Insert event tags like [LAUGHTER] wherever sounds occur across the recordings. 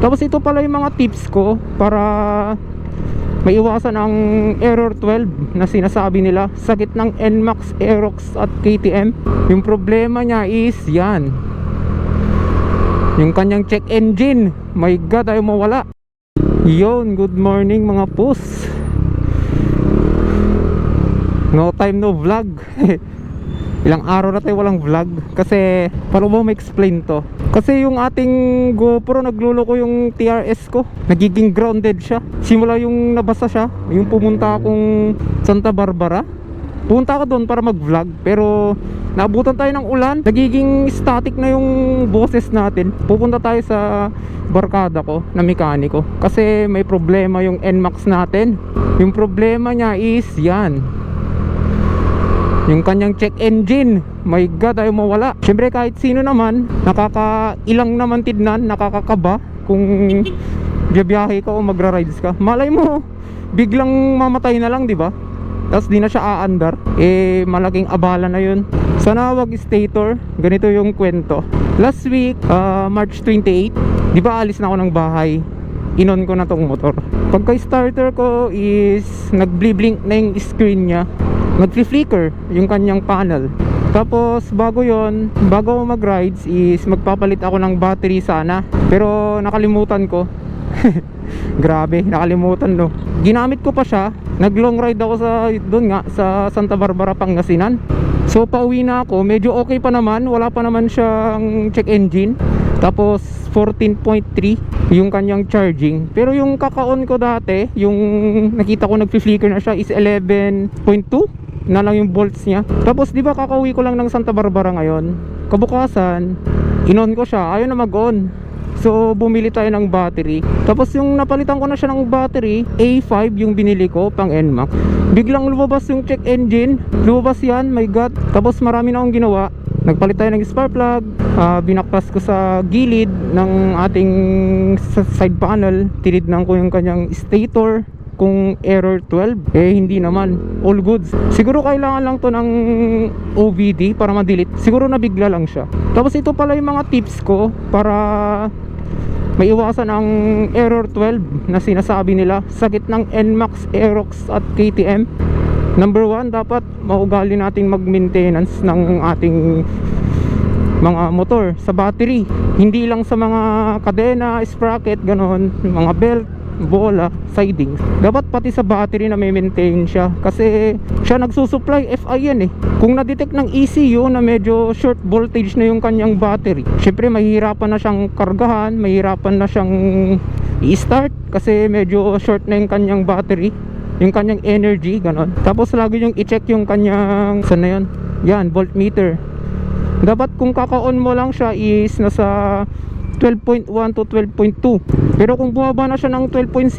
Tapos ito pala yung mga tips ko para maiwasan ang error 12 na sinasabi nila sakit ng NMAX, Aerox at KTM yung problema niya is yan. Yung kanyang check engine. My god ayaw mawala. Yon good morning mga pus no time no vlog. [LAUGHS] Ilang araw na tayo walang vlog. Kasi paano mo ma-explain to kasi yung ating GoPro nagluloko yung TRS ko. Nagiging grounded siya. Simula yung nabasa siya yung pumunta akong Santa Barbara pumunta ako doon para mag vlog pero naabutan tayo ng ulan. Nagiging static na yung boses natin. Pupunta tayo sa barkada ko na mekaniko. Kasi may problema yung NMAX natin. Yung problema niya is yan yung kanyang check engine my god ayaw mawala. Syempre kahit sino naman nakakailang naman tidnan nakakakaba kung [LAUGHS] biyabiyahe ka o magra-rides ka. Malay mo biglang mamatay na lang di ba? Tapos di na siya aandar. Eh malaking abala na yun. Sa Nawag Stator. Ganito yung kwento. Last week ah, March 28 di ba alis na ako ng bahay? Inon ko na tong motor. Pagka starter ko is nagbliblink na yung screen niya nagfi-flicker yung kanyang panel. Tapos bago yon bago ako mag-rides is magpapalit ako ng battery sana. Pero nakalimutan ko. [LAUGHS] Grabe nakalimutan no? Ginamit ko pa siya. Nag long ride ako sa doon nga sa Santa Barbara Pangasinan. So pauwi na ako. Medyo okay pa naman. Wala pa naman siyang check engine. Tapos 14.3 yung kanyang charging. Pero yung kakaon ko dati yung nakita ko nagfi-flicker na siya is 11.2 na lang yung volts niya. Tapos di ba kakauwi ko lang ng Santa Barbara ngayon? Kabukasan. Inon ko siya. Ayaw na mag-on. So bumili tayo ng battery. Tapos yung napalitan ko na siya ng battery A5 yung binili ko pang NMAX biglang lumabas yung check engine. Lumabas yan. My god. Tapos marami na akong ginawa. Nagpalit tayo ng spark plug. Ah, binaktas ko sa gilid ng ating side panel. Tinidnan ko yung kanyang stator kung error 12 eh hindi naman. All goods siguro kailangan lang to ng OBD para ma-delete. Siguro nabigla lang siya. Tapos ito pala yung mga tips ko para maiwasan ang error 12 na sinasabi nila sakit ng NMAX, Aerox at KTM number 1 dapat maugali nating mag-maintenance ng ating mga motor sa battery. Hindi lang sa mga kadena, sprocket, ganon mga belt, bola, sidings dapat pati sa battery na may maintain siya. Kasi siya nagsusupply FI yan eh. Kung na-detect ng ECU na medyo short voltage na yung kanyang battery syempre mahihirapan na siyang kargahan mahihirapan na siyang i-start kasi medyo short na yung kanyang battery yung kanyang energy ganon. Tapos lagi yung i-check yung kanyang saan na yun? Yan voltmeter. Dapat kung kaka-on mo lang siya is nasa 12.1 to 12.2 pero kung bumaba na siya ng 12.0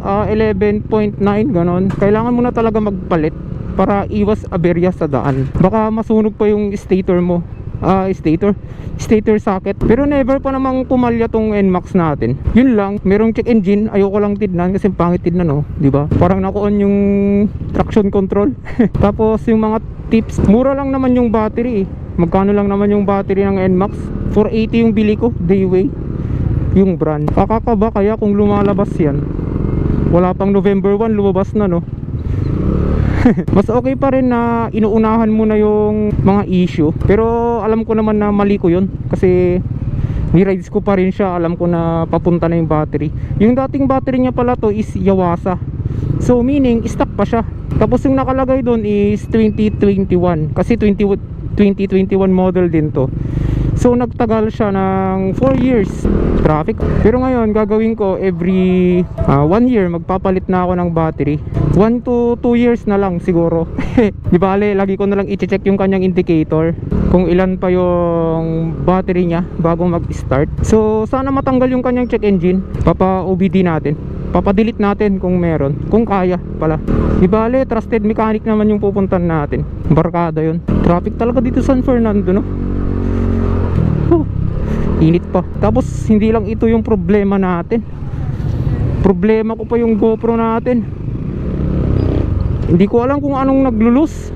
ah, 11.9 ganon. Kailangan mo na talaga magpalit para iwas aberya sa daan. Baka masunog pa yung stator mo. Ah stator? Stator socket. Pero never pa namang pumalya tong NMAX natin. Yun lang merong check engine. Ayoko lang tidnan kasi pangit tidnan oh. Di ba? Parang nako-on yung traction control. [LAUGHS] Tapos yung mga tips mura lang naman yung battery eh. Magkano lang naman yung battery ng NMAX? 480 yung bili ko dayway. Yung brand. Kakakaba kaya kung lumalabas yan? Wala pang November 1 lumabas na no? [LAUGHS] Mas okay pa rin na inuunahan mo na yung mga issue. Pero alam ko naman na mali ko yun. Kasi ni-rides ko pa rin siya. Alam ko na papunta na yung battery. Yung dating battery niya pala to is Yawasa. So meaning stock pa siya. Tapos yung nakalagay doon is 2021 kasi 20, 2021 model din to So nagtagal siya ng 4 years traffic. Pero ngayon gagawin ko every 1 year magpapalit na ako ng battery. 1 to 2 years na lang siguro. [LAUGHS] Di bale, lagi ko na lang i-check yung kanyang indicator kung ilan pa yung battery niya bago mag-start. So sana matanggal yung kanyang check engine. Papa OBD natin. Papadelete natin kung meron. Kung kaya pala. Di bale, trusted mechanic naman yung pupuntan natin. Barkada yun. Traffic talaga dito sa San Fernando, no? Huh, init pa tapos hindi lang ito yung problema natin problema ko pa yung GoPro natin hindi ko alam kung anong naglulus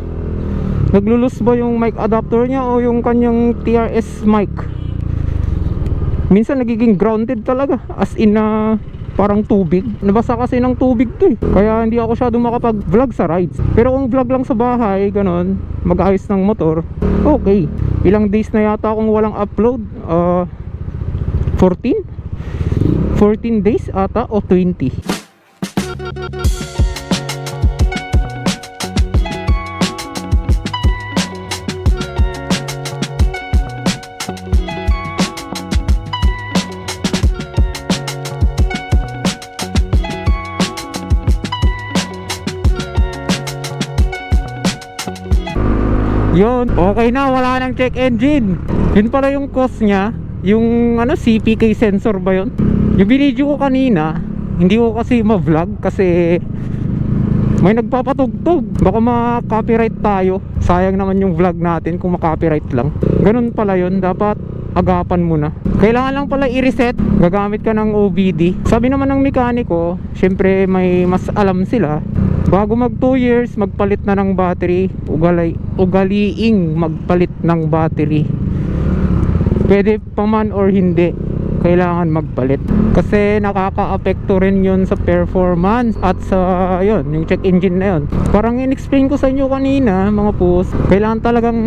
naglulus ba yung mic adapter niya o yung kanyang TRS mic minsan nagiging grounded talaga as in na parang tubig. Nabasa kasi ng tubig to eh. Kaya hindi ako masyadong makapag vlog sa rides. Pero kung vlog lang sa bahay ganon mag-ayos ng motor okay. Ilang days na yata akong walang upload? Uh, 14 14 days ata o 20 okay na, wala nang check engine. Yun pala yung cost niya. Yung ano, CPK sensor ba yun? Yung binidyo ko kanina, hindi ko kasi ma-vlog kasi may nagpapatugtog. Baka ma-copyright tayo. Sayang naman yung vlog natin kung ma-copyright lang. Ganun pala yun, dapat agapan mo na. Kailangan lang pala i-reset. Gagamit ka ng OBD. Sabi naman ng mekaniko, syempre may mas alam sila. Bago mag 2 years, magpalit na ng battery. Ugalay, ugaliing magpalit ng battery. Pwede pa man or hindi, kailangan magpalit. Kasi nakaka-apekto rin yun sa performance at sa yun, yung check engine na yun. Parang in-explain ko sa inyo kanina, mga pus, kailangan talagang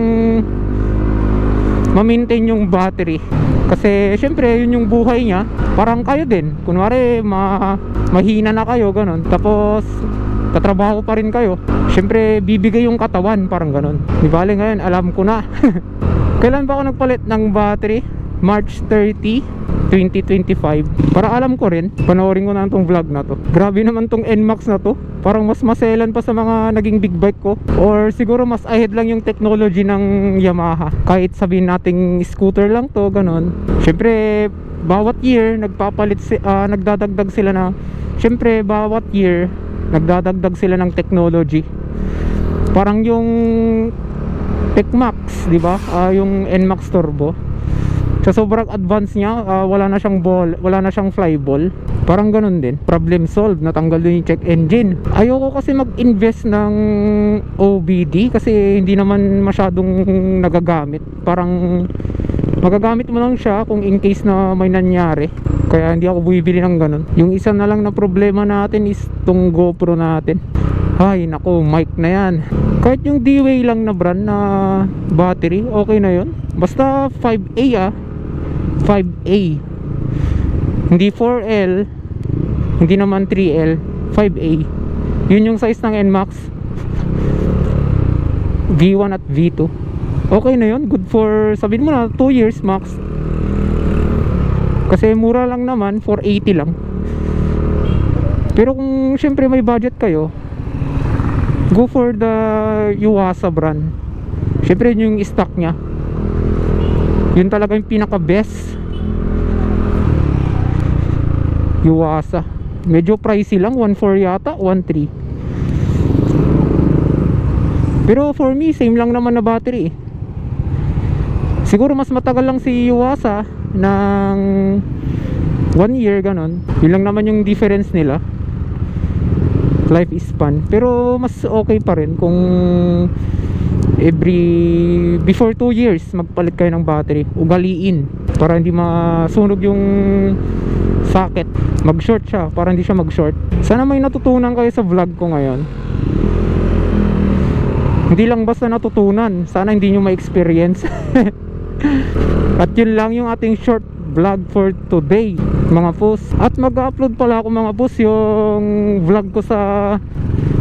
ma-maintain yung battery. Kasi syempre yun yung buhay niya. Parang kayo din. Kunwari ma mahina na kayo ganun. Tapos tatrabaho pa rin kayo. Syempre bibigay yung katawan parang ganun. Di bale ngayon alam ko na. [LAUGHS] Kailan ba ako nagpalit ng battery? March 30, 2025 Para alam ko rin Panoorin ko na itong vlog na to Grabe naman tong NMAX na to Parang mas maselan pa sa mga naging big bike ko Or siguro mas ahead lang yung technology ng Yamaha Kahit sabihin nating scooter lang to Ganon Syempre bawat year nagpapalit si, ah, Nagdadagdag sila na Syempre bawat year Nagdadagdag sila ng technology Parang yung Tecmax, di ba? Ah, yung NMAX Turbo. Sa sobrang advance niya, ah, wala na siyang ball, wala na siyang fly. Parang ganun din. Problem solved, natanggal din yung check engine. Ayoko kasi mag-invest ng OBD kasi hindi naman masyadong nagagamit. Parang magagamit mo lang siya kung in case na may nangyari. Kaya hindi ako bumibili ng ganun. Yung isa na lang na problema natin is tong GoPro natin. Ay, nako, mic na yan. Kahit yung D-Way lang na brand na battery, okay na yon. Basta 5A ah. 5A. Hindi 4L, hindi naman 3L, 5A. Yun yung size ng NMAX. V1 at V2. Okay na yun, good for, sabihin mo na, 2 years max. Kasi mura lang naman, 480 lang. Pero kung syempre may budget kayo, go for the Yuasa brand. Syempre yun yung stock niya. Yun talaga yung pinaka best. Yuasa. Medyo pricey lang, 1.4 yata, 1.3. Pero for me, same lang naman na battery. eh. Siguro mas matagal lang si Yuasa ng 1 year ganon. Yun lang naman yung difference nila. Life span pero mas okay pa rin kung every before 2 years magpalit kayo ng battery. Ugaliin. Para hindi masunog yung socket. Mag short siya para hindi siya mag short sana may natutunan kayo sa vlog ko ngayon. Hindi lang basta natutunan. Sana hindi nyo ma-experience [LAUGHS] at yun lang yung ating short vlog for today mga boss. At mag-upload pala ako mga boss yung vlog ko sa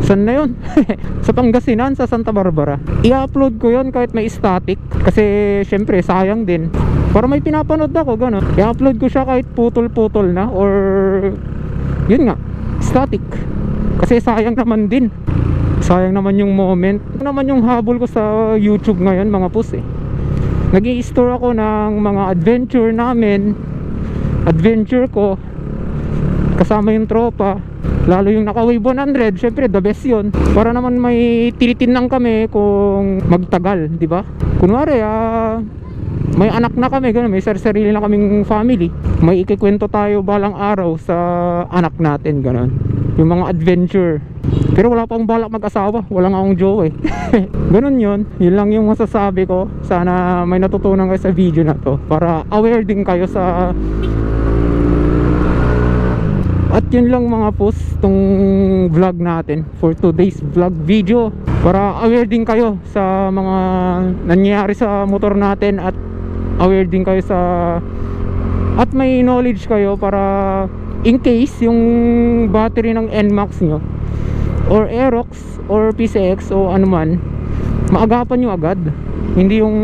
saan na yun? [LAUGHS] Sa Pangasinan sa Santa Barbara. I-upload ko yun kahit may static kasi syempre sayang din. Para may pinapanood ako gano'n i-upload ko siya kahit putol-putol na or yun nga static. Kasi sayang naman din. Sayang naman yung moment. Naman yung habol ko sa YouTube ngayon mga boss eh nag store ako ng mga adventure namin adventure ko kasama yung tropa lalo yung naka wave 100 syempre the best yun. Para naman may tinitinang kami kung magtagal di ba? Kunwari ah may anak na kami ganun, may sarili na kaming family. May ikikwento tayo balang araw sa anak natin ganun. Yung mga adventure Pero wala pa akong balak mag-asawa. Wala nga akong jowa eh. [LAUGHS] Ganun yun. Yun lang yung masasabi ko. Sana may natutunan kayo sa video na to. Para aware din kayo sa... At yun lang mga post tong vlog natin for today's vlog video para aware din kayo sa mga nangyayari sa motor natin at aware din kayo sa at may knowledge kayo para in case yung battery ng NMAX nyo or Aerox or PCX o ano man maagapan nyo agad. Hindi yung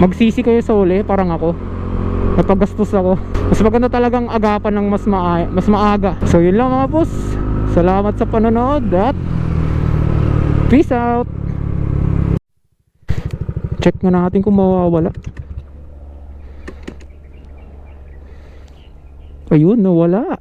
magsisi kayo sa uli parang ako. Napagastos ako. Mas maganda talagang agapan ng mas, maa mas maaga. So yun lang mga boss. Salamat sa panonood at peace out! Check nga natin kung mawawala. Ayun nawala